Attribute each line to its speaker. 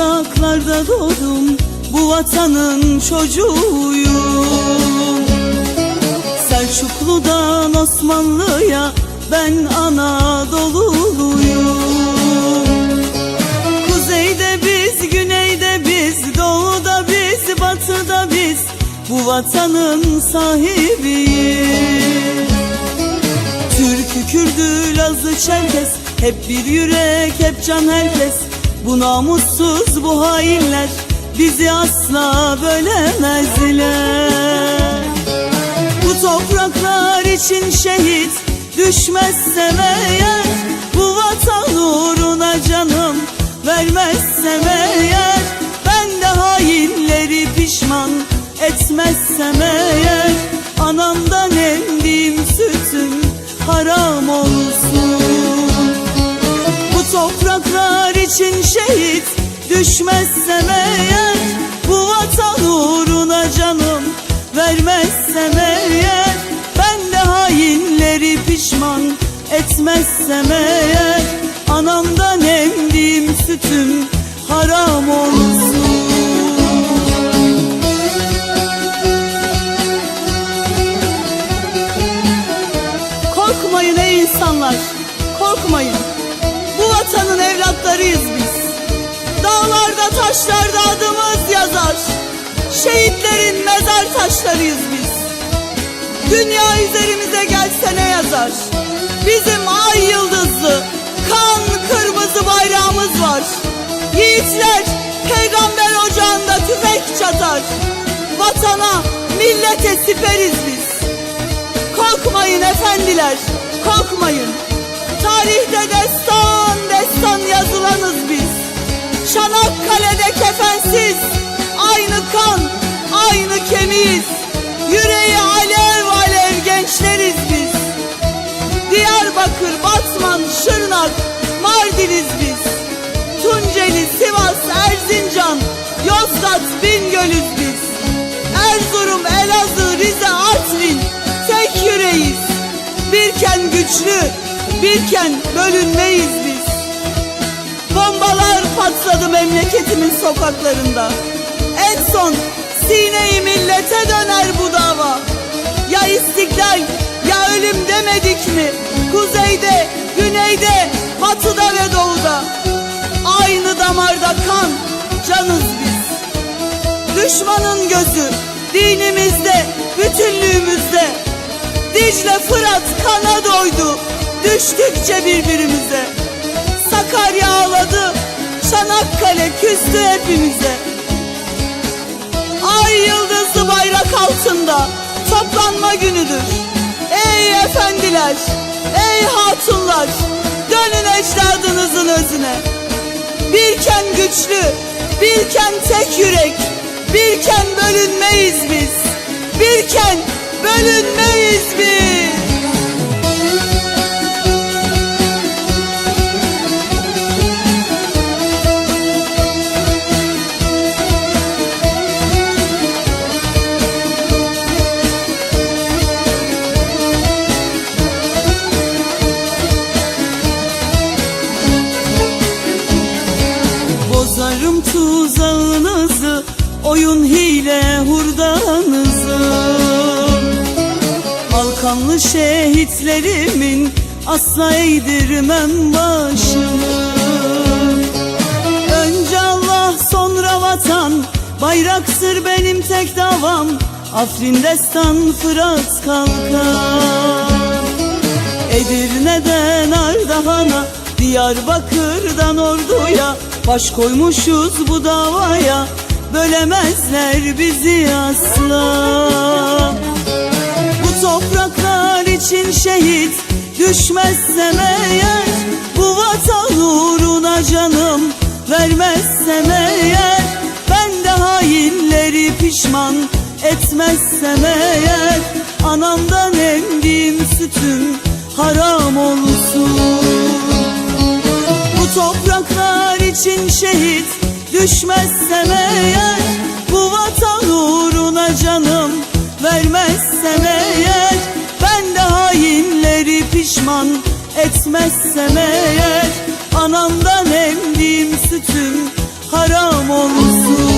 Speaker 1: topraklarda doğdum Bu vatanın çocuğuyum. Selçuklu'dan Osmanlı'ya ben Anadolu'luyum. Kuzeyde biz, güneyde biz, doğuda biz, batıda biz Bu vatanın sahibiyiz. Türkü, Kürdü, Lazı, Çerkes Hep bir yürek, hep can herkes Bu namussuz, bu hainler Bizi asla bölemezler. Bu topraklar için şehit Düşmezsem eğer Bu vatan uğruna canım Vermezsem eğer Ben de hainleri pişman şehit düşmezsem eğer Bu vatan uğruna canım vermezsem eğer Ben de hainleri pişman etmezsem eğer Anamdan emdiğim sütüm haram olsun Korkmayın ey insanlar, korkmayın. Bu vatanın evlatlarıyız biz. Dağlarda taşlarda adımız yazar. Şehitlerin mezar taşlarıyız biz. Dünya üzerimize gelse ne yazar? Bizim ay yıldızlı, kan kırmızı bayrağımız var. Yiğitler peygamber ocağında tüfek çatar. Vatana, millete siperiz biz. Korkmayın efendiler, korkmayın. Tarihte destan, destan. Çanakkale'de kefensiz, aynı kan, aynı kemiğiz. Yüreği alev alev gençleriz biz. Diyarbakır, Batman, Şırnak, Mardin'iz biz. Tunceli, Sivas, Erzincan, Yozgat, Bingöl'üz biz. Erzurum, Elazığ, Rize, Artvin tek yüreğiz. Birken güçlü, birken bölünmeyiz biz. Bombalar patladı memleketimin sokaklarında. En son sineyi millete döner bu dava. Ya istiklal ya ölüm demedik mi? Kuzeyde, güneyde, batıda ve doğuda. Aynı damarda kan, canız biz. Düşmanın gözü dinimizde, bütünlüğümüzde. Dicle Fırat kana doydu düştükçe birbirimize. Çanakkale küstü hepimize. Ay yıldızlı bayrak altında toplanma günüdür. Ey efendiler, ey hatunlar, dönün ecdadınızın özüne. Birken güçlü, birken tek yürek, birken bölünmeyiz biz. Birken Bozarım tuzağınızı, oyun hile hurdanızı. Alkanlı şehitlerimin asla eğdirmem başımı. Önce Allah sonra vatan, bayraktır benim tek davam. Afrin destan Fırat kalkar. Edirne'den Ardahan'a Diyarbakır'dan Ordu'ya Baş koymuşuz bu davaya Bölemezler bizi asla. Bu topraklar için şehit Düşmezsem eğer Bu vatan uğruna canım Vermezsem eğer Ben de hainleri pişman Etmezsem eğer Anamdan emdiğim sütüm haram olsun. Bu topraklar için şehit düşmezsem eğer Bu vatan uğruna canım vermezsem eğer Ben de hainleri pişman etmezsem eğer Anamdan emdiğim sütüm haram olsun